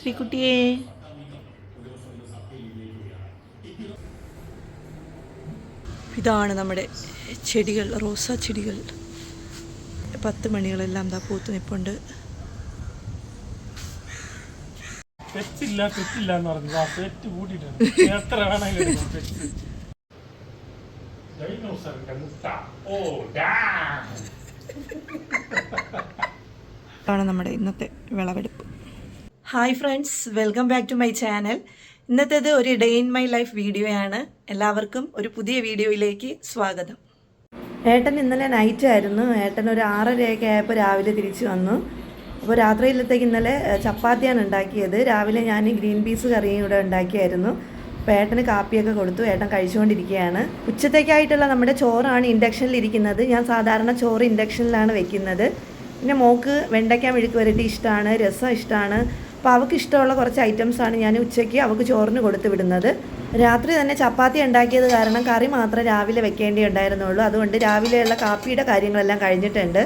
ശ്രീകുട്ടിയെ. ഇതാണ് നമ്മുടെ ചെടികൾ റോസാ ചെടികൾ. പത്ത് മണികളെല്ലാം ദാ പൂത്ത് പെറ്റില്ല പെറ്റില്ല എന്ന് പറഞ്ഞു. ആ കൂട്ടിയിട്ടുണ്ട് എത്ര വേണമെങ്കിലും ആണ് നമ്മുടെ ഇന്നത്തെ വിളവെടുപ്പ്. Hi friends welcome back to my channel ഇന്നത്തേത് ഒരു day in my life video ആണ് എല്ലാവർക്കും ഒരു പുതിയ വീഡിയോയിലേക്ക് സ്വാഗതം. ഏട്ടൻ ഇന്നലെ നൈറ്റ് ആയിരുന്നു. ഏട്ടൻ ഒരു ആറരയൊക്കെ ആയപ്പോൾ രാവിലെ തിരിച്ചു വന്നു. അപ്പോൾ രാത്രിയിലത്തേക്ക് ഇന്നലെ ചപ്പാത്തിയാണ് ഉണ്ടാക്കിയത്. രാവിലെ ഞാൻ ഗ്രീൻ പീസ് കറിയും ഇവിടെ ഉണ്ടാക്കിയായിരുന്നു. അപ്പോൾ ഏട്ടന് കാപ്പിയൊക്കെ കൊടുത്തു. ഏട്ടൻ കഴിച്ചുകൊണ്ടിരിക്കുകയാണ്. ഉച്ചത്തേക്കായിട്ടുള്ള നമ്മുടെ ചോറാണ് ഇൻഡക്ഷനിൽ ഇരിക്കുന്നത്. ഞാൻ സാധാരണ ചോറ് ഇൻഡക്ഷനിലാണ് വെക്കുന്നത്. പിന്നെ മോക്ക് വെണ്ടയ്ക്ക മെഴുക്ക് വരട്ടി ഇഷ്ടമാണ് രസം ഇഷ്ടമാണ് അപ്പോൾ അവൾക്ക് ഇഷ്ടമുള്ള കുറച്ച് ഐറ്റംസാണ് ഞാൻ ഉച്ചയ്ക്ക് അവൾക്ക് ചോറിന് കൊടുത്തു വിടുന്നത്. രാത്രി തന്നെ ചപ്പാത്തി ഉണ്ടാക്കിയത് കാരണം കറി മാത്രം രാവിലെ വെക്കേണ്ടി ഉണ്ടായിരുന്നുള്ളൂ. അതുകൊണ്ട് രാവിലെയുള്ള കാപ്പിയുടെ കാര്യങ്ങളെല്ലാം കഴിഞ്ഞിട്ടുണ്ട്.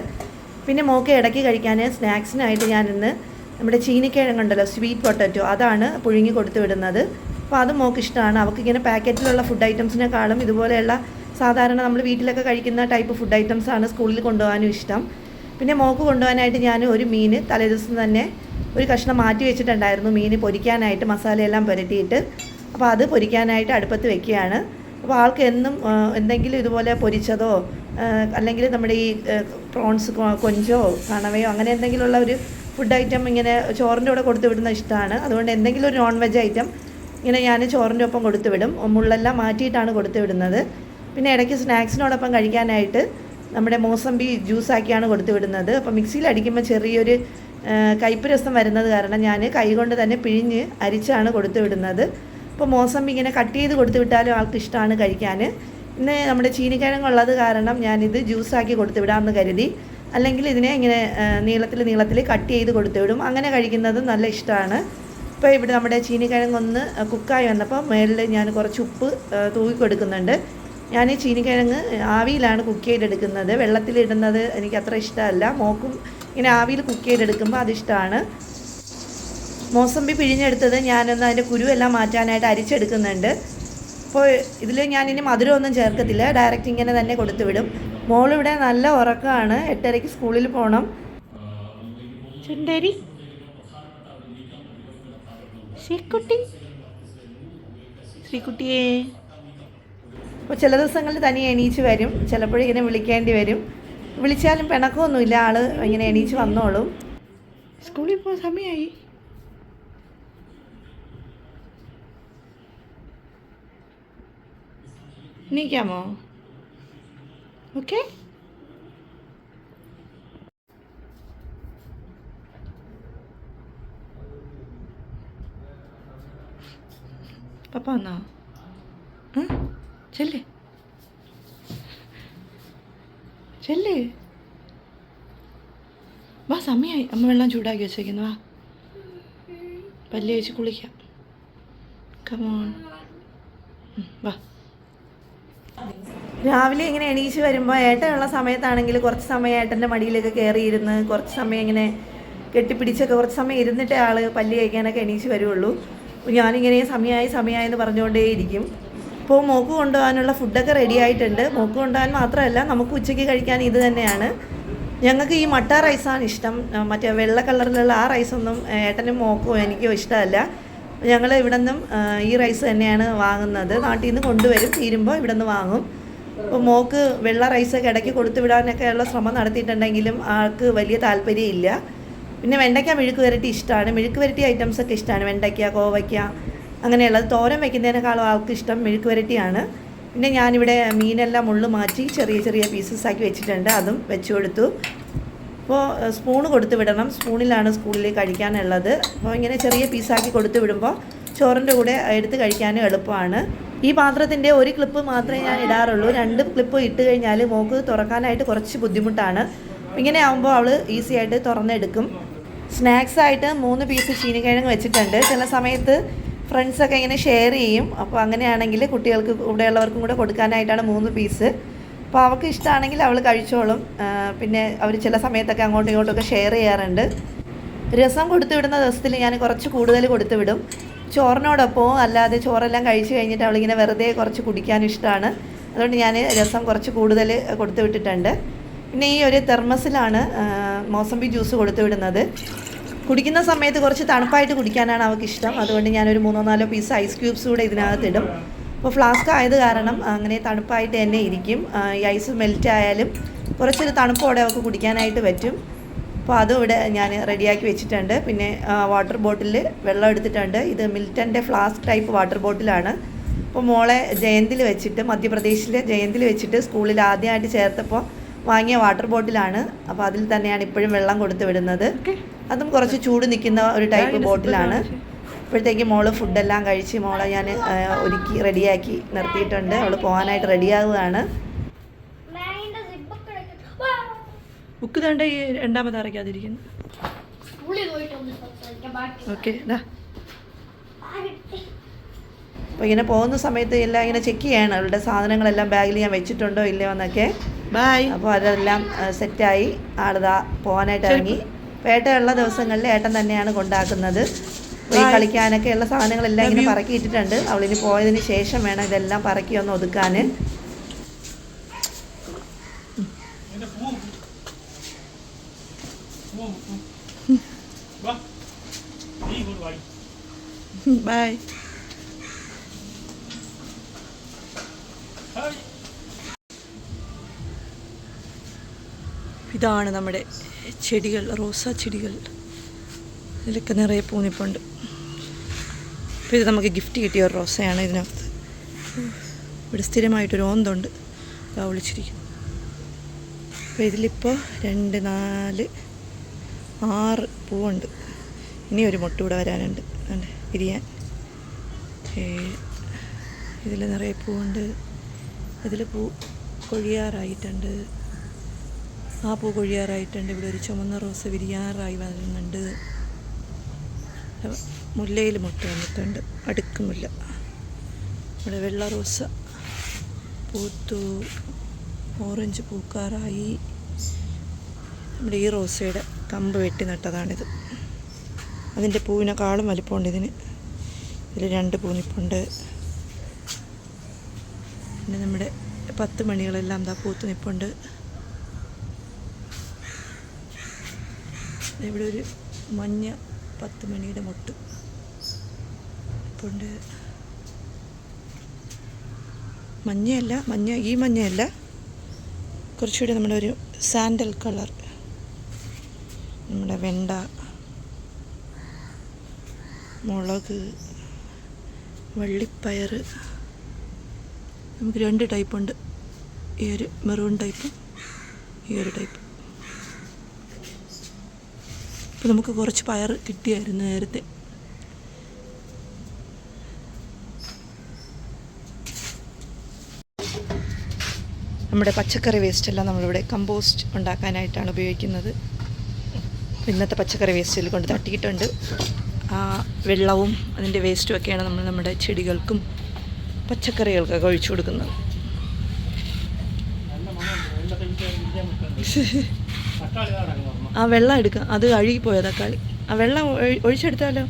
പിന്നെ മോക്ക് ഇടയ്ക്ക് കഴിക്കാൻ സ്നാക്സിനായിട്ട് ഇന്ന് നമ്മുടെ ചീനിക്കിഴങ്ങുണ്ടല്ലോ സ്വീറ്റ് പൊട്ടറ്റോ അതാണ് പുഴുങ്ങി കൊടുത്തു വിടുന്നത്. അപ്പോൾ അത് മോക്ക് ഇഷ്ടമാണ്. അവൾക്ക് ഇങ്ങനെ പാക്കറ്റിലുള്ള ഫുഡ് ഐറ്റംസിനെക്കാളും ഇതുപോലെയുള്ള സാധാരണ നമ്മൾ വീട്ടിലൊക്കെ കഴിക്കുന്ന ടൈപ്പ് ഫുഡ് ഐറ്റംസാണ് സ്കൂളിൽ കൊണ്ടുപോകാനും ഇഷ്ടം. പിന്നെ മോക്ക് കൊണ്ടുപോകാനായിട്ട് ഞാൻ ഒരു മീൻ തലേദിവസം തന്നെ ഒരു കഷ്ണം മാറ്റി വെച്ചിട്ടുണ്ടായിരുന്നു. മീൻ പൊരിക്കാനായിട്ട് മസാലയെല്ലാം പുരട്ടിയിട്ട്. അപ്പോൾ അത് പൊരിക്കാനായിട്ട് അടുപ്പത്ത് വെക്കുകയാണ്. അപ്പോൾ ആൾക്ക് എന്നും എന്തെങ്കിലും ഇതുപോലെ പൊരിച്ചതോ അല്ലെങ്കിൽ നമ്മുടെ ഈ പ്രോൺസ് കൊഞ്ചോ കണവയോ അങ്ങനെ എന്തെങ്കിലുമുള്ള ഒരു ഫുഡ് ഐറ്റം ഇങ്ങനെ ചോറിന്റെ കൂടെ കൊടുത്തു വിടുന്ന ഇഷ്ടമാണ്. അതുകൊണ്ട് എന്തെങ്കിലും ഒരു നോൺ വെജ് ഐറ്റം ഇങ്ങനെ ഞാൻ ചോറിന്റെ ഒപ്പം കൊടുത്തു വിടും. മുള്ളെല്ലാം മാറ്റിയിട്ടാണ് കൊടുത്തു വിടുന്നത്. പിന്നെ ഇടയ്ക്ക് സ്നാക്സിനോടൊപ്പം കഴിക്കാനായിട്ട് നമ്മുടെ മോസമ്പി ജ്യൂസാക്കിയാണ് കൊടുത്തു വിടുന്നത്. അപ്പോൾ മിക്സിയിൽ അടിക്കുമ്പോൾ ചെറിയൊരു ആ, കയ്പ്പ് രസം വരുന്നത് കാരണം ഞാൻ കൈകൊണ്ട് തന്നെ പിഴിഞ്ഞ് അരിച്ചാണ് കൊടുത്തു വിടുന്നത്. അപ്പോൾ മോസമ്പി ഇങ്ങനെ കട്ട് ചെയ്ത് കൊടുത്തു വിട്ടാലും ആൾക്ക് ഇഷ്ടമാണ് കഴിക്കാൻ ഇന്ന് നമ്മുടെ ചീനിക്കിഴങ്ങുള്ളത് കാരണം ഞാനിത് ജ്യൂസാക്കി കൊടുത്തു വിടാമെന്ന് കരുതി. അല്ലെങ്കിൽ ഇതിനെ ഇങ്ങനെ നീളത്തിൽ നീളത്തിൽ കട്ട് ചെയ്ത് കൊടുത്തു വിടും. അങ്ങനെ കഴിക്കുന്നത് നല്ല ഇഷ്ടമാണ്. ഇപ്പോൾ ഇവിടെ നമ്മുടെ ചീനിക്കിഴങ്ങൊന്ന് കുക്കായി വന്നപ്പോൾ മേളിൽ ഞാൻ കുറച്ച് ഉപ്പ് തൂക്കി കൊടുക്കുന്നുണ്ട്. ഞാൻ ചീനിക്കിഴങ്ങ് ആവിയിലാണ് കുക്ക് ചെയ്തെടുക്കുന്നത്. വെള്ളത്തിലിടുന്നത് എനിക്ക് അത്ര ഇഷ്ടമല്ല. മോക്കും ഇങ്ങനെ ആവിയിൽ കുക്ക് ചെയ്തെടുക്കുമ്പോൾ അതിഷ്ടമാണ് മോസമ്പി പിഴിഞ്ഞെടുത്തത് ഞാനൊന്ന് അതിന്റെ കുരുവെല്ലാം മാറ്റാനായിട്ട് അരിച്ചെടുക്കുന്നുണ്ട്. അപ്പോൾ ഇതിൽ ഞാനിനി മധുരമൊന്നും ചേർക്കത്തില്ല. ഡയറക്റ്റ് ഇങ്ങനെ തന്നെ കൊടുത്തു വിടും. മോളിവിടെ നല്ല ഉറക്കമാണ്. എട്ടരയ്ക്ക് സ്കൂളിൽ പോകണം ചുണ്ടരി. ശ്രീക്കുട്ടി ശ്രീക്കുട്ടിയെ അപ്പോൾ ചില ദിവസങ്ങളിൽ തനിയെ എണീച്ച് വരും. ചിലപ്പോഴിങ്ങനെ വിളിക്കേണ്ടി വരും. വിളിച്ചാലും പിണക്കമൊന്നുമില്ല. ആൾ ഇങ്ങനെ എണീച്ച് വന്നോളും. സ്കൂളിൽ പോകാൻ സമയമായി. എണീക്കാമോ? ഓക്കെ. പപ്പ വന്നോ? ചെല്ലേ ചെല്ല്. ചെല്ല്. വാ സമയമായി അമ്മ വെള്ളം ചൂടാക്കി വെച്ചേക്കുന്നു. വാ. പല്ല് വെച്ച് കുളിക്കാം. കമോൺ വാ. രാവിലെ ഇങ്ങനെ എണീച്ച് വരുമ്പോൾ ഏട്ടനുള്ള സമയത്താണെങ്കിൽ കുറച്ച് സമയം ഏട്ടന്റെ മടിയിലൊക്കെ കയറിയിരുന്ന് കുറച്ച് സമയം ഇങ്ങനെ കെട്ടിപ്പിടിച്ചൊക്കെ കുറച്ച് സമയം ഇരുന്നിട്ടേ ആൾ പല്ല് കഴിക്കാനൊക്കെ എണീച്ച് വരുള്ളൂ ഞാനിങ്ങനെ സമയമായി സമയമായി എന്ന് പറഞ്ഞുകൊണ്ടേയിരിക്കും. ഇപ്പോൾ മോക്ക് കൊണ്ടുപോകാനുള്ള ഫുഡൊക്കെ റെഡി ആയിട്ടുണ്ട്. മോക്ക് കൊണ്ടുപോകാൻ മാത്രമല്ല നമുക്ക് ഉച്ചയ്ക്ക് കഴിക്കാൻ ഇത് തന്നെയാണ്. ഞങ്ങൾക്ക് ഈ മട്ട റൈസാണ് ഇഷ്ടം. മറ്റേ വെള്ള കളറിലുള്ള ആ റൈസൊന്നും ഏട്ടനും മോക്കോ എനിക്കോ ഇഷ്ടമല്ല. ഞങ്ങൾ ഇവിടെ നിന്നും ഈ റൈസ് തന്നെയാണ് വാങ്ങുന്നത്. നാട്ടിൽ നിന്ന് കൊണ്ടുവരും തീരുമ്പോൾ ഇവിടെ നിന്ന് വാങ്ങും. അപ്പോൾ മോക്ക് വെള്ള റൈസൊക്കെ ഇടയ്ക്ക് കൊടുത്തു വിടാനൊക്കെ ഉള്ള ശ്രമം നടത്തിയിട്ടുണ്ടെങ്കിലും ആൾക്ക് വലിയ താല്പര്യമില്ല. പിന്നെ വെണ്ടയ്ക്ക മെഴുക്ക് വരട്ടി ഇഷ്ടമാണ്. മെഴുക്ക് വരട്ടി ഐറ്റംസൊക്കെ ഇഷ്ടമാണ്. വെണ്ടയ്ക്ക കോവയ്ക്ക അങ്ങനെയുള്ളത് തോരൻ വയ്ക്കുന്നതിനേക്കാളും ആൾക്ക് ഇഷ്ടം മെഴുക്ക് വരട്ടിയാണ്. പിന്നെ ഞാനിവിടെ മീനെല്ലാം ഉള്ളു മാറ്റി ചെറിയ ചെറിയ പീസസ് ആക്കി വെച്ചിട്ടുണ്ട്. അതും വെച്ച് കൊടുത്തു. അപ്പോൾ സ്പൂൺ കൊടുത്തു വിടണം. സ്പൂണിലാണ് സ്കൂളിൽ കഴിക്കാനുള്ളത്. അപ്പോൾ ഇങ്ങനെ ചെറിയ പീസാക്കി കൊടുത്തു വിടുമ്പോൾ ചോറിന്റെ കൂടെ എടുത്ത് കഴിക്കാനും എളുപ്പമാണ്. ഈ പാത്രത്തിന്റെ ഒരു ക്ലിപ്പ് മാത്രമേ ഞാൻ ഇടാറുള്ളൂ. രണ്ട് ക്ലിപ്പ് ഇട്ട് കഴിഞ്ഞാൽ മോക്ക് തുറക്കാനായിട്ട് കുറച്ച് ബുദ്ധിമുട്ടാണ്. ഇങ്ങനെ ആകുമ്പോൾ അവൾ ഈസി ആയിട്ട് തുറന്നെടുക്കും. സ്നാക്സായിട്ട് മൂന്ന് പീസ് ചീനിക്കിഴങ്ങ് വെച്ചിട്ടുണ്ട്. ചില സമയത്ത് ഫ്രണ്ട്സൊക്കെ ഇങ്ങനെ ഷെയർ ചെയ്യും. അപ്പോൾ അങ്ങനെയാണെങ്കിൽ കുട്ടികൾക്ക് ഇവിടെയുള്ളവർക്കും കൂടെ കൊടുക്കാനായിട്ടാണ് മൂന്ന് പീസ് അപ്പോൾ അവൾക്ക് ഇഷ്ടമാണെങ്കിൽ അവൾ കഴിച്ചോളും. പിന്നെ അവർ ചില സമയത്തൊക്കെ അങ്ങോട്ടും ഇങ്ങോട്ടും ഒക്കെ ഷെയർ ചെയ്യാറുണ്ട്. രസം കൊടുത്തു വിടുന്ന ദിവസത്തിൽ ഞാൻ കുറച്ച് കൂടുതൽ കൊടുത്തു വിടും. ചോറിനോടൊപ്പം അല്ലാതെ ചോറെല്ലാം കഴിച്ചു കഴിഞ്ഞിട്ട് അവളിങ്ങനെ വെറുതെ കുറച്ച് കുടിക്കാൻ ഇഷ്ടമാണ് അതുകൊണ്ട് ഞാൻ രസം കുറച്ച് കൂടുതൽ കൊടുത്തു വിട്ടിട്ടുണ്ട്. പിന്നെ ഈ ഒരു തെർമസിലാണ് മോസംബി ജ്യൂസ് കൊടുത്തു വിടുന്നത്. കുടിക്കുന്ന സമയത്ത് കുറച്ച് തണുപ്പായിട്ട് കുടിക്കാനാണ് അവൾക്ക് ഇഷ്ടം അതുകൊണ്ട് ഞാനൊരു മൂന്നോ നാലോ പീസ് ഐസ് ക്യൂബ്സ് കൂടെ ഇതിനകത്ത് ഇടും അപ്പോൾ ഫ്ലാസ്ക് ആയത് കാരണം അങ്ങനെ തണുപ്പായിട്ട് തന്നെ ഇരിക്കും. ഈ ഐസ് മെൽറ്റ് ആയാലും കുറച്ചൊരു തണുപ്പോടെ അവൾക്ക് കുടിക്കാനായിട്ട് പറ്റും. അപ്പോൾ അതും ഇവിടെ ഞാൻ റെഡിയാക്കി വെച്ചിട്ടുണ്ട്. പിന്നെ വാട്ടർ ബോട്ടിൽ വെള്ളം എടുത്തിട്ടുണ്ട്. ഇത് മിൽട്ടന്റെ ഫ്ലാസ്ക് ടൈപ്പ് വാട്ടർ ബോട്ടിലാണ് അപ്പോൾ മോളെ ജയന്തിൽ വെച്ചിട്ട് മധ്യപ്രദേശിലെ ജയന്തിൽ വെച്ചിട്ട് സ്കൂളിൽ ആദ്യമായിട്ട് ചേർത്തപ്പോൾ വാങ്ങിയ വാട്ടർ ബോട്ടിലാണ് അപ്പോൾ അതിൽ തന്നെയാണ് ഇപ്പോഴും വെള്ളം കൊടുത്തു വിടുന്നത്. അതും കുറച്ച് ചൂട് നിൽക്കുന്ന ഒരു ടൈപ്പ് ബോട്ടിലാണ് ഇപ്പോഴത്തേക്ക് മോൾ ഫുഡെല്ലാം കഴിച്ച് മോളെ ഞാൻ ഒരുക്കി റെഡിയാക്കി നിർത്തിയിട്ടുണ്ട്. അവൾ പോകാനായിട്ട് സിപ്പൊക്കെ ബുക്ക് തേണ്ട ഈ രണ്ടാമത് അറിയിക്കാതിരിക്കുന്നു സ്കൂളിൽ പോയിട്ട് ഒന്ന് സംസാരിക്കാം. ബാക്കി ഓക്കെ ഇതാ. അപ്പോൾ ഇങ്ങനെ പോകുന്ന സമയത്ത് എല്ലാം ഇങ്ങനെ ചെക്ക് ചെയ്യണം. അവളുടെ സാധനങ്ങളെല്ലാം ബാഗിൽ ഞാൻ വെച്ചിട്ടുണ്ടോ ഇല്ലയോ എന്നൊക്കെ. ബൈ അപ്പോൾ അതെല്ലാം സെറ്റായി. ആളിതാ പോകാനായിട്ട് ഇറങ്ങി. പേട്ടയുള്ള ദിവസങ്ങളിൽ ഏട്ടൻ തന്നെയാണ് കൊണ്ടാക്കുന്നത്. ഈ കളിക്കാനൊക്കെ ഉള്ള സാധനങ്ങളെല്ലാം ഇങ്ങനെ പറക്കിയിട്ടിട്ടുണ്ട്. അവളിനി പോയതിന് ശേഷം വേണം ഇതെല്ലാം പറക്കി ഒന്ന് ഒതുക്കാൻ ബൈ ഇതാണ് നമ്മുടെ ചെടികൾ റോസാ ചെടികൾ. ഇതിലൊക്കെ നിറയെ പൂനിപ്പുണ്ട് അപ്പോൾ ഇത് നമുക്ക് ഗിഫ്റ്റ് കിട്ടിയ ഒരു റോസയാണ് ഇതിനകത്ത്. ഇവിടെ സ്ഥിരമായിട്ടൊരു ഓന്തുണ്ട്. ഇതാ വിളിച്ചിരിക്കുന്നു. അപ്പോൾ ഇതിലിപ്പോൾ രണ്ട് നാല് ആറ് പൂവുണ്ട്. ഇനി ഒരു മുട്ട ഇവിടെ വരാനുണ്ട്. വിരിയാൻ ഇതിൽ നിറയെ പൂവുണ്ട്. ഇതിൽ പൂ കൊഴിയാറായിട്ടുണ്ട്. ആ പൂ കൊഴിയാറായിട്ടുണ്ട്. ഇവിടെ ഒരു ചുമന്ന റോസ് വിരിയാറായി വരുന്നുണ്ട് മുല്ലയിൽ മുട്ട വന്നിട്ടുണ്ട്. അടുക്ക് മുല്ല ഇവിടെ വെള്ള റോസ് പൂത്തു. ഓറഞ്ച് പൂക്കാറായി. നമ്മുടെ ഈ റോസയുടെ കമ്പ് വെട്ടി നട്ടതാണിത്. അതിന്റെ പൂവിനെക്കാളും വലിപ്പമുണ്ട് ഇതിന്. ഇതിൽ രണ്ട് പൂനിപ്പുണ്ട്. പിന്നെ നമ്മുടെ പത്ത് മണികളെല്ലാം എന്താ പൂത്ത് നിപ്പുണ്ട്. ഇവിടെ ഒരു മഞ്ഞ പത്ത് മണിയുടെ മൊട്ട്. അപ്പോണ്ട് മഞ്ഞയല്ല മഞ്ഞ ഈ മഞ്ഞയല്ല. കുറച്ചുകൂടി നമ്മുടെ ഒരു സാൻഡൽ കളർ. നമ്മുടെ വെണ്ട മുളക് വള്ളിപ്പയർ നമുക്ക് രണ്ട് ടൈപ്പുണ്ട് ഈ ഒരു മെറൂൺ ടൈപ്പും ഈ ഒരു ടൈപ്പും അപ്പോൾ നമുക്ക് കുറച്ച് പയർ കിട്ടിയായിരുന്നു നേരത്തെ. നമ്മുടെ പച്ചക്കറി വേസ്റ്റ് വേസ്റ്റെല്ലാം നമ്മളിവിടെ കമ്പോസ്റ്റ് ഉണ്ടാക്കാനായിട്ടാണ് ഉപയോഗിക്കുന്നത്. ഇന്നത്തെ പച്ചക്കറി വേസ്റ്റിൽ കൊണ്ട് തട്ടിയിട്ടുണ്ട്. ആ വെള്ളവും അതിന്റെ വേസ്റ്റും ഒക്കെയാണ് നമ്മൾ നമ്മുടെ ചെടികൾക്കും പച്ചക്കറികൾക്കൊക്കെ ഒഴിച്ചു കൊടുക്കുന്നത്. എല്ലാ തക്കാളി ആ വെള്ളം എടുക്കുക അത് അഴുകിപ്പോയ തക്കാളി ആ വെള്ളം ഒഴിച്ചെടുത്താലോ?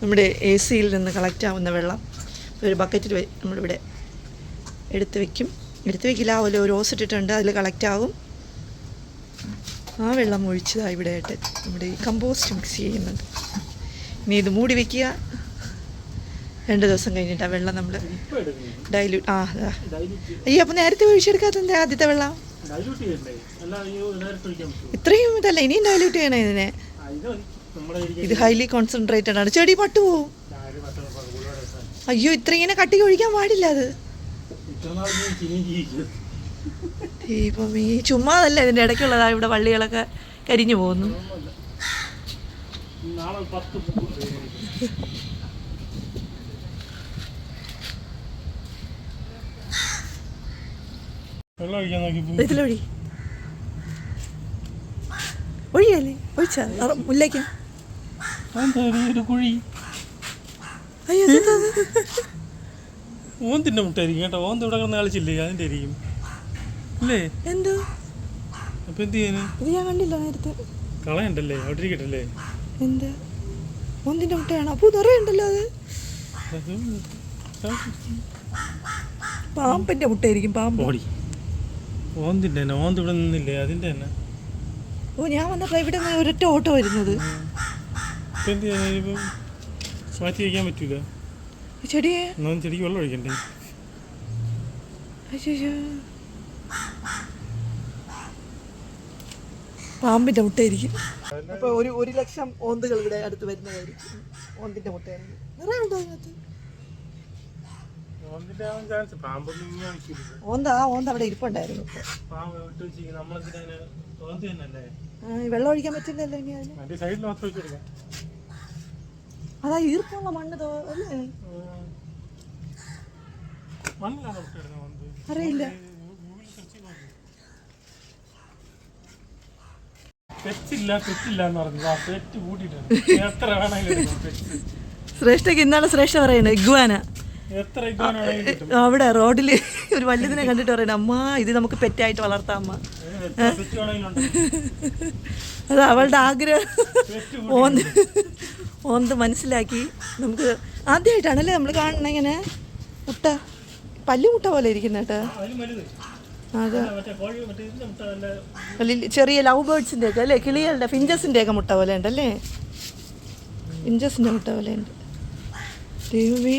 നമ്മുടെ എ സിയിൽ നിന്ന് കളക്റ്റ് ആവുന്ന വെള്ളം ഒരു ബക്കറ്റിൽ നമ്മളിവിടെ എടുത്ത് വെക്കും. എടുത്ത് വെക്കില്ല ആ ഒരു ഓസ് ഇട്ടിട്ടുണ്ട് അതിൽ കളക്റ്റ് ആവും. ആ വെള്ളം ഒഴിച്ചതാണ് ഇവിടെ ആയിട്ട്. നമ്മുടെ ഈ കമ്പോസ്റ്റ് മിക്സ് ചെയ്യുന്നത്. ഇനി ഇത് മൂടി വെക്കുക. രണ്ട് ദിവസം കഴിഞ്ഞിട്ടാണ് വെള്ളം നമ്മൾ ഡൈല്യൂട്ട് ആ അയ്യോ അപ്പം നേരത്തെ ഒഴിച്ചെടുക്കാത്തത് ആദ്യത്തെ വെള്ളം? ഇത്രയും ഇതല്ല ഇനിയും ഡൈല്യൂട്ട് ചെയ്യണം ഇതിനെ. ഇത് ഹൈലി കോൺസെൻട്രേറ്റഡ് ആണ്. ചെടി പട്ടുപോകും അയ്യോ ഇത്ര ഇങ്ങനെ കട്ടിക്ക് ഒഴിക്കാൻ പാടില്ല അത്. ദീപം ഇപ്പം ഈ ചുമ്മാതല്ല ഇതിന്റെ ഇടയ്ക്കുള്ളതാ ഇവിടെ വള്ളികളൊക്കെ കരിഞ്ഞു പോകുന്നു. നാളെ പത്ത് പൂ വെള്ളം ഒഴിക്കാൻ നോക്കി പൂ ഇതിലൊഴി. ഒഴിയല്ലേ? ഒഴിച്ചാ? മുല്ലേക്കാം കുഴി. അയ്യോ ഇത്? ഓന്തിന്റെ മുട്ടായിരിക്കും കേട്ടോ. ഓന്ത് ഇവിടെ കിടന്ന് കളിച്ചില്ലേ? അതിന്റെ ആയിരിക്കും. അല്ലേ എന്തോ? അപ്പൊ എന്ത് ചെയ്യാന്? ഇത് ഞാൻ കണ്ടില്ല നേരത്തെ. കളയണ്ടല്ലേ? അവിടെ ഇരിക്കട്ടല്ലേ? എന്ത്? ഒന്നിന്റെ മുട്ടയാണ്? അപ്പൊ നിറയുണ്ടല്ലോ അത് പാമ്പിന്റെ മുട്ടയായിരിക്കും പാമ്പ്. ഓടി. ഓന്തിന്റെ തന്നെ ഓന്ത് ഇവിടെ നിന്നില്ലേ? അതിന്റെ തന്നെ. ഓ ഞാൻ വന്നപ്പോൾ ഇവിടെ നിന്ന് ഒരൊറ്റ ഓട്ടോ വരുന്നത്. ഇപ്പൊ എന്ത് ചെയ്യാൻ ഇപ്പം മാറ്റി വയ്ക്കാൻ പറ്റൂല. ഈ ചെടിയെ ചെടിക്ക് വെള്ളം ഒഴിക്കണ്ടേ? അയ്യോ പാമ്പിന്റെ മുട്ടയായിരിക്കും. അപ്പൊ ഒരു ഒരു ലക്ഷം ഓന്തുകൾ ഇവിടെ അടുത്ത് വരുന്നതായിരിക്കും. ഓന്തിന്റെ മുട്ടയായിരിക്കും. നിറയുണ്ടോ അതിനകത്ത് ഓന്ത ഓന്ത അവിടെ ഇരിപ്പുണ്ടായിരുന്നു. വെള്ളം ഒഴിക്കാൻ പറ്റില്ലല്ലോ ഇനി അതിന്. അതാ ഈർപ്പുള്ള മണ്ണ് അല്ലേ? അറിയില്ല. പെറ്റില്ല പെറ്റില്ല എന്ന് പറഞ്ഞു. ആ പെറ്റ് കൂട്ടിയിട്ടുണ്ട്. എത്ര വേണമെങ്കിലും എടുക്കാം പെറ്റ് ശ്രേഷ്ഠക്ക് എന്താണ് ശ്രേഷ്ഠ പറയുന്നത് ഇഗ്വാന. അവിടെ റോഡിൽ ഒരു വലുതിനെ കണ്ടിട്ട് പറയുന്നത് അമ്മ ഇത് നമുക്ക് പെറ്റായിട്ട് വളർത്താം അമ്മ. അത് അവളുടെ ആഗ്രഹം. ഓന്ത് ഓന്ത് മനസ്സിലാക്കി നമുക്ക് ആദ്യമായിട്ടാണല്ലേ നമ്മൾ കാണണ ഇങ്ങനെ? മുട്ട പല്ലുമുട്ട പോലെ ഇരിക്കുന്ന കേട്ടോ. അതിന് വലുത്. അത്. ചെറിയ ലവ് ബേർഡ്സിന്റെ ഒക്കെ അല്ലേ? കിളികളുടെ ഫിഞ്ചസിന്റെ ഒക്കെ മുട്ട പോലെ ഉണ്ടല്ലേ ഫിഞ്ചസിന്റെ മുട്ട പോലെ ഉണ്ട് ദൈവമേ.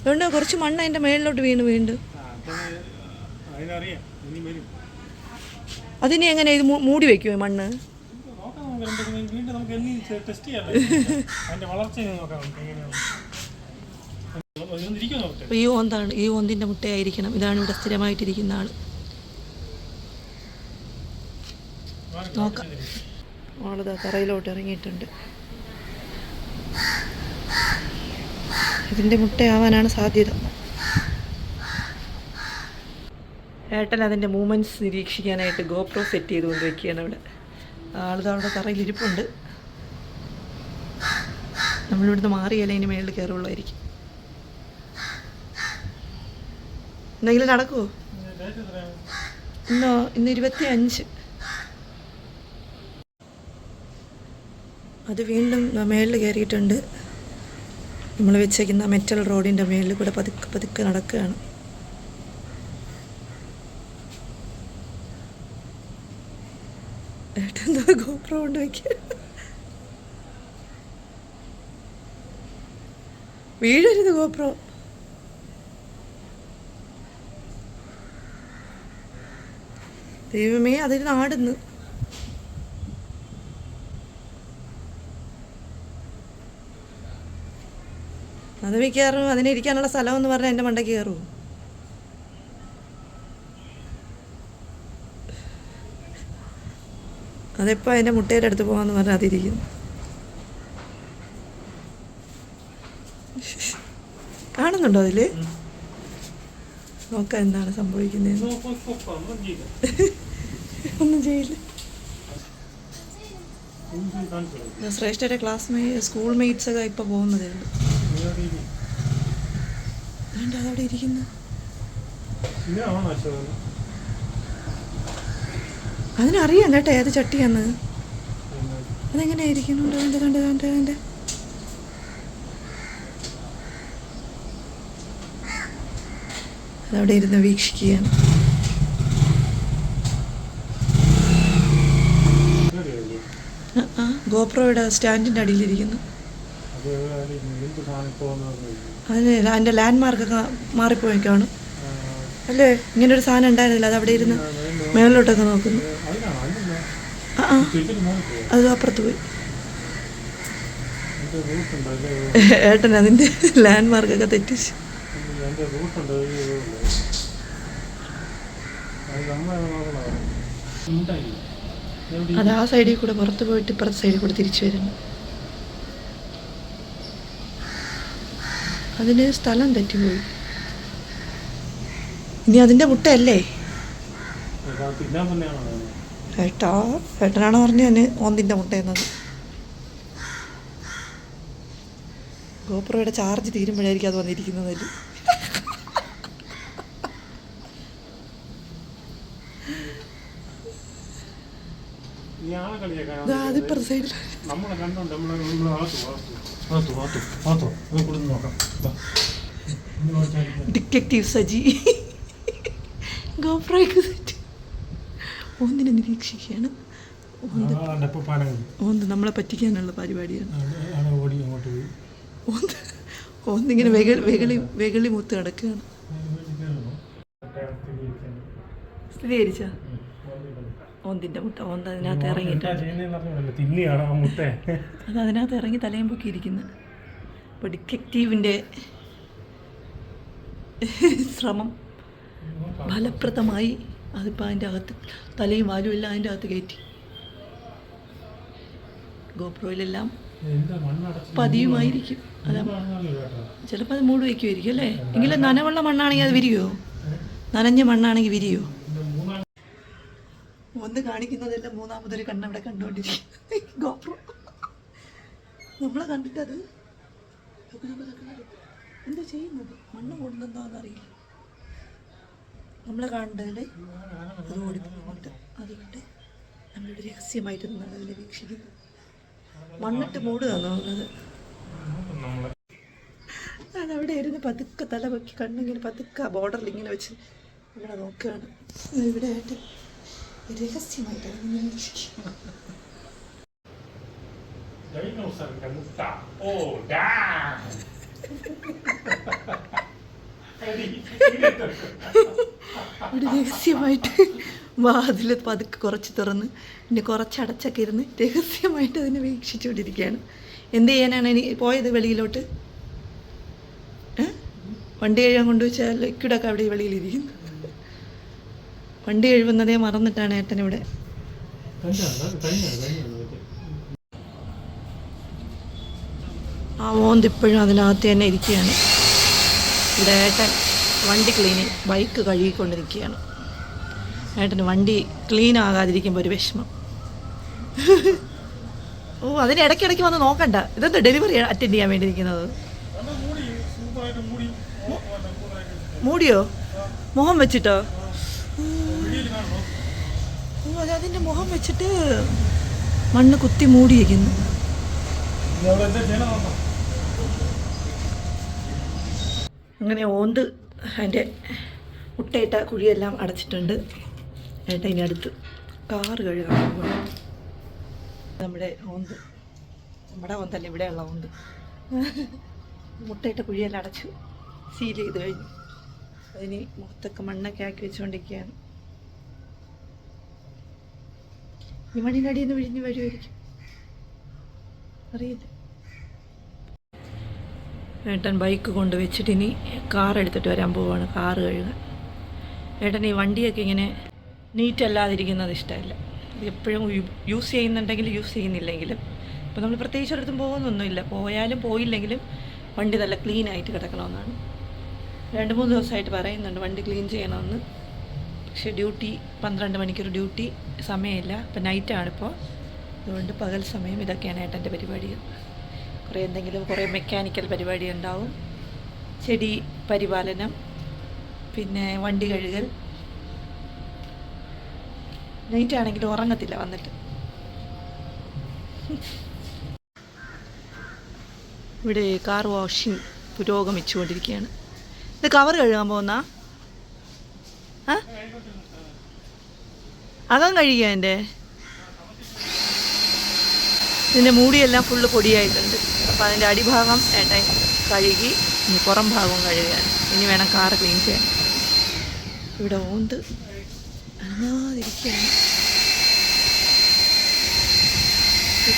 അതുകൊണ്ട് കുറച്ച് മണ്ണ് അതിന്റെ മേളിലോട്ട് വീണ് വീണ്ടും. അതിനെ എങ്ങനെ ഇത് മൂടി വെക്കുമോ മണ്ണ്? ഈ ഓന്താണ് ഈ ഓന്തിന്റെ മുട്ടയായിരിക്കണം. ഇതാണ് ഇവിടെ സ്ഥിരമായിട്ടിരിക്കുന്ന ആൾ നോക്കാം. ആളിതാ തറയിലോട്ട് ഇറങ്ങിയിട്ടുണ്ട്. ഇതിന്റെ മുട്ടയാവാനാണ് സാധ്യത. ഏട്ടൻ അതിന്റെ മൂമെന്റ്സ് നിരീക്ഷിക്കാനായിട്ട് ഗോപ്രോ സെറ്റ് ചെയ്തുകൊണ്ട് വയ്ക്കുകയാണ് അവിടെ. ആളിത് അവിടെ തറയിലിരിപ്പുണ്ട് നമ്മളിവിടുന്ന് മാറിയാലേ ഇനി മേളിൽ കയറുള്ളായിരിക്കും എന്തെങ്കിലും നടക്കുമോ ഇന്നോ ഇന്ന് ഇരുപത്തി അഞ്ച് അത് വീണ്ടും മേളിൽ കയറിയിട്ടുണ്ട്. നമ്മൾ വെച്ചേക്കുന്ന മെറ്റൽ റോഡിന്റെ മേളിൽ കൂടെ പതുക്കെ പതുക്കെ നടക്കുകയാണ്. വീഴരുത് ഗോപ്രോ. ദൈവമേ അതിൽ നാടുന്നു. അത് മിക്കവാറും അതിനിരിക്കാനുള്ള സ്ഥലം എന്ന് പറഞ്ഞാൽ എന്റെ മണ്ടയ്ക്ക് കയറുമോ അതെപ്പോൾ അതിന്റെ മുട്ടയുടെ അടുത്ത് പോകാമെന്ന് പറഞ്ഞാൽ അതിരിക്കുന്നു കാണുന്നുണ്ടോ അതിൽ നോക്കാം എന്താണ് സംഭവിക്കുന്നത് ഒന്നും ചെയ്യില്ല. ശ്രേഷ്ഠയുടെ ക്ലാസ് മേ സ്കൂൾ മേറ്റ്സ് ഒക്കെ ഇപ്പോൾ പോകുന്നതേ ഉള്ളൂ. അതവിടെ ഇരിക്കുന്നു? അതിനറിയാം കേട്ടോ ഏത് ചട്ടിയാന്ന്. അതെങ്ങനെ അതെങ്ങനെയായിരിക്കുന്നു കണ്ട് കണ്ട് കണ്ട് കണ്ട് അതവിടെ ഇരുന്ന് വീക്ഷിക്കുകയാണ്. ഗോപ്രോയുടെ സ്റ്റാൻഡിന്റെ അടിയിലിരിക്കുന്നു. അതിന് അതിന്റെ ലാൻഡ് മാർക്കൊക്കെ മാറിപ്പോയി അല്ലേ? ഇങ്ങനെ ഒരു സാധനം ഉണ്ടായിരുന്നില്ല. അത് അവിടെ ഇരുന്ന് മേളിലോട്ടൊക്കെ നോക്കുന്നു. ആ അത് അപ്പുറത്ത് പോയി. ഏട്ടൻ അതിന്റെ ലാൻഡ് മാർക്കൊക്കെ തെറ്റിച്ച് അത് ആ സൈഡിൽ കൂടെ പുറത്ത് പോയിട്ട് ഇപ്പുറത്തെ സൈഡിൽ കൂടെ തിരിച്ചു വരുന്നു. അതിന് സ്ഥലം തെറ്റിപ്പോയി. ഇനി അതിന്റെ മുട്ടയല്ലേ? ഏട്ടാ ഏട്ടനാണ് പറഞ്ഞ ഞാൻ ഒന്നിന്റെ മുട്ടയെന്നത്. ഗോപ്രോയുടെ ചാർജ് തീരുമ്പോഴായിരിക്കും അത് വന്നിരിക്കുന്നതല്ലേ അതിപ്പുറ സൈഡിൽ നമ്മളെ കണ്ടോണ്ട് നമ്മളെ നോക്കാം. ഡിറ്റക്റ്റീവ് സജി. ഗോപ്രയ്ക്ക് സെറ്റ്. ഒന്നിനെ നിരീക്ഷിക്കുകയാണ്. ഓന്ത് നമ്മളെ പറ്റിക്കാനുള്ള പരിപാടിയാണ്. ഓന്ത് ഓന്തിങ്ങനെ വെകളി വെകളി മുത്ത് കിടക്കുകയാണ്. സ്ഥിരീകരിച്ച? ഓന്തിന്റെ മുട്ട ഓന്ത് അതിനകത്ത് ഇറങ്ങിയിട്ടുണ്ട്. അത് അതിനകത്ത് ഇറങ്ങി തലയും പൊക്കിയിരിക്കുന്നു. അപ്പോൾ ഡിറ്റക്റ്റീവിന്റെ ശ്രമം ഫലപ്രദമായി അതിപ്പോൾ അതിന്റെ അകത്ത് തലയും വാലും എല്ലാം അതിന്റെ അകത്ത് കയറ്റി. ഗോപ്രോയിലെല്ലാം പതിയുമായിരിക്കും. അതാ ചിലപ്പോ ചിലപ്പോൾ അത് മൂട് വയ്ക്കുമായിരിക്കും അല്ലേ? എങ്കിലും നനവുള്ള മണ്ണാണെങ്കിൽ അത് വിരിയോ നനഞ്ഞ മണ്ണാണെങ്കിൽ വിരിയോ ഒന്ന് കാണിക്കുന്നതെല്ലാം മൂന്നാമതൊരു കണ്ണവിടെ കണ്ടുകൊണ്ടിരിക്കും ഗോപ്രോ. നമ്മളെ കണ്ടിട്ടത് എന്താ ചെയ്യുന്നത്? മണ്ണ് കൊണ്ടെന്തോന്നറിയില്ല നമ്മളെ കാണേണ്ടതിൽ അത് ഓടിപ്പോയിട്ട് അതുകൊണ്ട് നമ്മളൊരു രഹസ്യമായിട്ട് നിന്നാണ് അതിനെ വീക്ഷിക്കുന്നു മണ്ണിട്ട് തോന്നുന്നത് നമ്മളെ അതവിടെ ഇരുന്ന് പതുക്കെ തല പൊക്കി കണ്ണിങ്ങനെ പതുക്കെ ബോർഡറിൽ ഇങ്ങനെ വെച്ച് നമ്മളെ നോക്കുകയാണ്. ഇവിടെ ആയിട്ട് രഹസ്യമായിട്ട് അതിങ്ങനെ വീക്ഷിക്കും. ഡൈനോസറിന്റെ മുട്ട ഓ ഇവിടെ രഹസ്യമായിട്ട് വാതിൽ പതുക്കെ കുറച്ച് തുറന്ന് പിന്നെ കുറച്ച് അടച്ചൊക്കെ ഇരുന്ന് രഹസ്യമായിട്ട് അതിനെ വീക്ഷിച്ചുകൊണ്ടിരിക്കുകയാണ് എന്ത് ചെയ്യാനാണ് ഇനി പോയത് വെളിയിലോട്ട്? വണ്ടി കഴിയാൻ കൊണ്ടുവച്ചാൽ ലിക്വിഡൊക്കെ അവിടെ വെളിയിലിരിക്കുന്നു വണ്ടി കഴുകുന്നതേ മറന്നിട്ടാണ് ഏട്ടൻ ഇവിടെ. ആ മോന്ത് ഇപ്പോഴും അതിനകത്ത് തന്നെ ഇരിക്കുകയാണ്. ഇവിടെ ഏട്ടൻ വണ്ടി ക്ലീനിങ് ബൈക്ക് കഴുകിക്കൊണ്ടിരിക്കുകയാണ്. ഏട്ടന് വണ്ടി ക്ലീൻ ആകാതിരിക്കുമ്പോൾ ഒരു വിഷമം. ഓ അതിന് ഇടയ്ക്കിടയ്ക്ക് വന്ന് നോക്കണ്ട. ഇതെന്താ ഡെലിവറി അറ്റൻഡ് ചെയ്യാൻ വേണ്ടി ഇരിക്കുന്നത് മൂടിയോ? മുഖം വെച്ചിട്ടോ? അതിന്റെ മുഖം വെച്ചിട്ട് മണ്ണ് കുത്തി മൂടിയിരിക്കുന്നു. അങ്ങനെ ഓന്ത് അതിന്റെ മുട്ടയിട്ട കുഴിയെല്ലാം അടച്ചിട്ടുണ്ട്. ഏട്ടാ ഇനി അടുത്ത് കാറ് കഴുകാൻ നമ്മുടെ ഓന്ത്. നമ്മുടെ ഓന്തല്ല ഇവിടെയുള്ള ഓന്ത്. മുട്ടയിട്ട കുഴിയെല്ലാം അടച്ചു സീൽ ചെയ്ത് കഴിഞ്ഞു. അതിന് മുഖത്തൊക്കെ മണ്ണൊക്കെ ആക്കി വെച്ചുകൊണ്ടിരിക്കുകയാണ് ഈ മണ്ണിന്റെ അടിയിൽ നിന്ന് വിഴിഞ്ഞ് വരുമായിരിക്കും അറിയില്ല ഏട്ടൻ ബൈക്ക് കൊണ്ട് വെച്ചിട്ട് ഇനി കാർ എടുത്തിട്ട് വരാൻ പോവാണ്. കാർ കഴുകാൻ. ഏട്ടൻ ഈ വണ്ടിയൊക്കെ ഇങ്ങനെ നീറ്റ് അല്ലാതിരിക്കുന്നത് ഇഷ്ടമല്ല. എപ്പോഴും യൂസ് ചെയ്യുന്നുണ്ടെങ്കിൽ യൂസ് ചെയ്യുന്നില്ലെങ്കിലും അപ്പോൾ നമ്മൾ പ്രത്യേകിച്ച് ഒരിടത്തും പോകുന്നൊന്നുമില്ല. പോയാലും പോയില്ലെങ്കിലും വണ്ടി നല്ല ക്ലീൻ ആയിട്ട് കിടക്കണമെന്നാണ്. രണ്ട് മൂന്ന് ദിവസമായിട്ട് പറയുന്നുണ്ട് വണ്ടി ക്ലീൻ ചെയ്യണമെന്ന്. പക്ഷേ ഡ്യൂട്ടി പന്ത്രണ്ട് മണിക്കൂർ ഡ്യൂട്ടി സമയമില്ല. ഇപ്പം നൈറ്റാണിപ്പോൾ. അതുകൊണ്ട് പകൽ സമയം ഇതൊക്കെയാണ് ഏട്ടന്റെ പരിപാടി കുറേ എന്തെങ്കിലും കുറേ മെക്കാനിക്കൽ പരിപാടി ഉണ്ടാവും ചെടി പരിപാലനം പിന്നെ വണ്ടി കഴുകൽ. നൈറ്റ് ആണെങ്കിൽ ഉറങ്ങത്തില്ല വന്നിട്ട്. ഇവിടെ കാർ വാഷിംഗ് പുരോഗമിച്ചുകൊണ്ടിരിക്കുകയാണ്. ഇത് കവർ കഴുകാൻ പോകുന്ന? അകം കഴുകിയ എന്റെ ഇതിന്റെ മൂടിയെല്ലാം ഫുള്ള് പൊടിയായിട്ടുണ്ട്. അപ്പോൾ അതിന്റെ അടിഭാഗം ഏട്ടൻ കഴുകി ഇനി പുറം ഭാഗവും കഴുകാൻ. ഇനി വേണം കാർ ക്ലീൻ ചെയ്യാൻ. ഇവിടെ ഓന്ത് അനങ്ങാതിരിക്കുകയാണ്.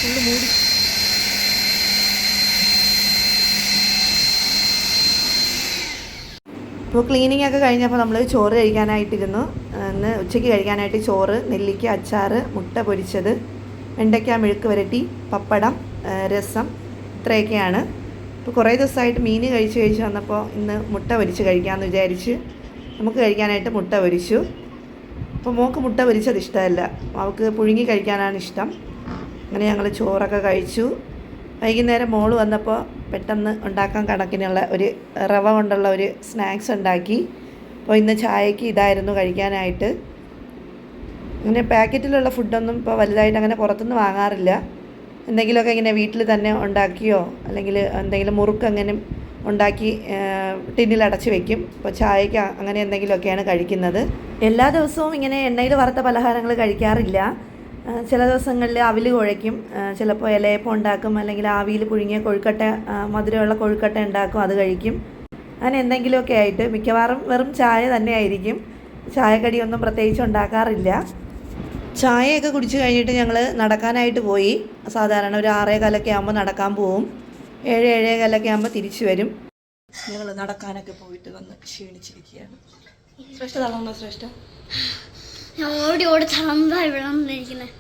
ഫുള്ള് മൂടി ഇപ്പോൾ ക്ലീനിങ് ഒക്കെ കഴിഞ്ഞപ്പോൾ നമ്മൾ ചോറ് കഴിക്കാനായിട്ടിരുന്നു. ഇന്ന് ഉച്ചയ്ക്ക് കഴിക്കാനായിട്ട് ചോറ് നെല്ലിക്ക അച്ചാർ മുട്ട പൊരിച്ചത് വെണ്ടയ്ക്ക മെഴുക്ക് വരട്ടി പപ്പടം രസം ഇത്രയൊക്കെയാണ്. ഇപ്പോൾ കുറേ ദിവസമായിട്ട് മീൻ കഴിച്ച് കഴിച്ച് വന്നപ്പോൾ ഇന്ന് മുട്ട പൊരിച്ച് കഴിക്കാമെന്ന് വിചാരിച്ച് നമുക്ക് കഴിക്കാനായിട്ട് മുട്ട പൊരിച്ചു. അപ്പോൾ മോക്ക് മുട്ട പൊരിച്ചത് ഇഷ്ടമല്ല. അവൾക്ക് പുഴുങ്ങി കഴിക്കാനാണ് ഇഷ്ടം. അങ്ങനെ ഞങ്ങൾ ചോറൊക്കെ കഴിച്ചു. വൈകുന്നേരം മോൾ വന്നപ്പോൾ പെട്ടെന്ന് ഉണ്ടാക്കാൻ കണക്കിനുള്ള ഒരു റവ കൊണ്ടുള്ള ഒരു സ്നാക്സ് ഉണ്ടാക്കി. അപ്പോൾ ഇന്ന് ചായക്ക് ഇതായിരുന്നു കഴിക്കാനായിട്ട്. അങ്ങനെ പാക്കറ്റിലുള്ള ഫുഡൊന്നും ഇപ്പോൾ വലുതായിട്ട് അങ്ങനെ പുറത്തുനിന്ന് വാങ്ങാറില്ല. എന്തെങ്കിലുമൊക്കെ ഇങ്ങനെ വീട്ടിൽ തന്നെ ഉണ്ടാക്കിയോ? അല്ലെങ്കിൽ എന്തെങ്കിലും മുറുക്ക് അങ്ങനെ ഉണ്ടാക്കി ടിന്നിൽ അടച്ച് വെക്കും. ഇപ്പോൾ ചായക്ക് അങ്ങനെ എന്തെങ്കിലുമൊക്കെയാണ് കഴിക്കുന്നത്. എല്ലാ ദിവസവും ഇങ്ങനെ എണ്ണയിൽ വറുത്ത പലഹാരങ്ങൾ കഴിക്കാറില്ല. ചില ദിവസങ്ങളിൽ അവിൽ കുഴയ്ക്കും. ചിലപ്പോൾ ഇലയപ്പം ഉണ്ടാക്കും. അല്ലെങ്കിൽ ആവിയിൽ പുഴുങ്ങിയ കൊഴുക്കട്ട മധുരമുള്ള കൊഴുക്കട്ട ഉണ്ടാക്കും അത് കഴിക്കും. അങ്ങനെ എന്തെങ്കിലുമൊക്കെ ആയിട്ട് മിക്കവാറും വെറും ചായ തന്നെയായിരിക്കും ചായക്കടിയൊന്നും പ്രത്യേകിച്ച് ഉണ്ടാക്കാറില്ല. ചായയൊക്കെ കുടിച്ച് കഴിഞ്ഞിട്ട് ഞങ്ങൾ നടക്കാനായിട്ട് പോയി. സാധാരണ ഒരു ആറേ കാലൊക്കെ ആകുമ്പോൾ നടക്കാൻ പോവും. ഏഴ് ഏഴേ കാലൊക്കെ ആകുമ്പോൾ തിരിച്ചു വരും. ഞങ്ങൾ നടക്കാനൊക്കെ പോയിട്ട് വന്ന് ക്ഷീണിച്ചിരിക്കുകയാണ്. ശ്രേഷ്ഠ തളർന്നോ ശ്രേഷ്ഠ? ഞാൻ ഓടി ഓടി ഇവിടെ വന്നിരിക്കുന്നത്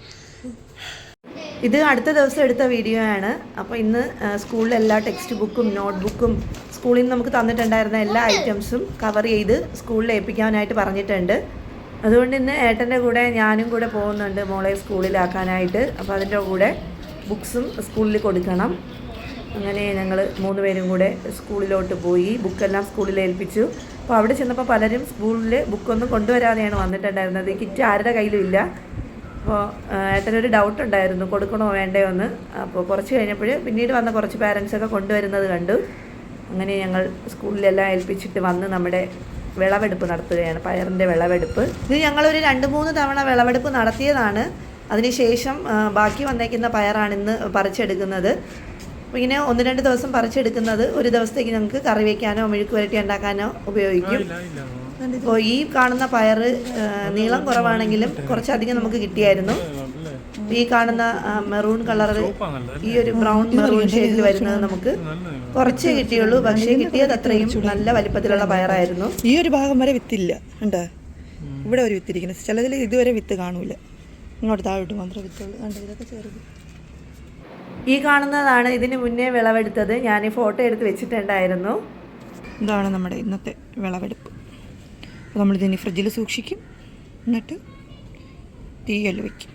ഇത് അടുത്ത ദിവസം എടുത്ത വീഡിയോ ആണ്. അപ്പോൾ ഇന്ന് സ്കൂളിലെ എല്ലാ ടെക്സ്റ്റ് ബുക്കും നോട്ട് ബുക്കും സ്കൂളിൽ നിന്ന് നമുക്ക് തന്നിട്ടുണ്ടായിരുന്ന എല്ലാ ഐറ്റംസും കവർ ചെയ്ത് സ്കൂളിൽ ഏൽപ്പിക്കാനായിട്ട് പറഞ്ഞിട്ടുണ്ട്. അതുകൊണ്ട് ഇന്ന് ഏട്ടന്റെ കൂടെ ഞാനും കൂടെ പോകുന്നുണ്ട് മോളെ സ്കൂളിലാക്കാനായിട്ട്. അപ്പോൾ അതിന്റെ കൂടെ ബുക്സും സ്കൂളിൽ കൊടുക്കണം. അങ്ങനെ ഞങ്ങൾ മൂന്ന് പേരും കൂടെ സ്കൂളിലോട്ട് പോയി ബുക്കെല്ലാം സ്കൂളിൽ ഏൽപ്പിച്ചു. അപ്പോൾ അവിടെ ചെന്നപ്പോൾ പലരും സ്കൂളിൽ ബുക്കൊന്നും കൊണ്ടുവരാതെയാണ് വന്നിട്ടുണ്ടായിരുന്നത്. കിറ്റ് ആരുടെ കയ്യിലും ഇല്ല അപ്പോൾ ഏട്ടനൊരു ഡൗട്ട് ഉണ്ടായിരുന്നു കൊടുക്കണോ വേണ്ടേ എന്ന്. അപ്പോൾ കുറച്ച് കഴിഞ്ഞപ്പോൾ പിന്നീട് വന്ന കുറച്ച് പാരൻസൊക്കെ കൊണ്ടുവരുന്നത് കണ്ടു. അങ്ങനെ ഞങ്ങൾ സ്കൂളിലെല്ലാം ഏൽപ്പിച്ചിട്ട് വന്ന് നമ്മുടെ വിളവെടുപ്പ് നടത്തുകയാണ് പയറിന്റെ വിളവെടുപ്പ്. ഇത് ഞങ്ങളൊരു രണ്ട് മൂന്ന് തവണ വിളവെടുപ്പ് നടത്തിയതാണ്. അതിനുശേഷം ബാക്കി വന്നേക്കുന്ന പയറാണ് ഇന്ന് പറിച്ചെടുക്കുന്നത്. അപ്പോൾ ഇങ്ങനെ ഒന്ന് രണ്ട് ദിവസം പറിച്ചെടുക്കുന്നത് ഒരു ദിവസത്തേക്ക് ഞങ്ങൾക്ക് കറി വയ്ക്കാനോ മെഴുക്ക് വരട്ടി ഉണ്ടാക്കാനോ ഉപയോഗിക്കും. ഇപ്പോൾ ഈ കാണുന്ന പയറ് ആ, നീളം കുറവാണെങ്കിലും കുറച്ചധികം നമുക്ക് കിട്ടിയായിരുന്നു. ഈ കാണുന്ന മെറൂൺ കളർ ഈ ഒരു ബ്രൗൺ മെറൂൺ ഷെയ്ഡിൽ വരുന്നത് നമുക്ക് കുറച്ചേ കിട്ടിയുള്ളൂ. പക്ഷേ കിട്ടിയത് അത്രയും നല്ല വലിപ്പത്തിലുള്ള പയറായിരുന്നു. ഈ ഒരു ഭാഗം വരെ വിത്തില്ല. ഉണ്ട് ഇവിടെ ഒരു വിത്തിരിക്കുന്നത് ചിലതിൽ ഇതുവരെ വിത്ത് കാണൂല. ഇങ്ങോട്ട് താഴോട്ട് മാത്രമേ വിത്തുള്ളൂ. കണ്ടോ? ഇതൊക്കെ ചെറുത്. ഈ കാണുന്നതാണ് ഇതിന് മുന്നേ വിളവെടുത്തത്. ഞാൻ ഈ ഫോട്ടോ എടുത്ത് വെച്ചിട്ടുണ്ടായിരുന്നു. ഇതാണ് നമ്മുടെ ഇന്നത്തെ വിളവെടുപ്പ്. നമ്മളിതിനി ഫ്രിഡ്ജിൽ സൂക്ഷിക്കും. എന്നിട്ട് തീയൽ വയ്ക്കും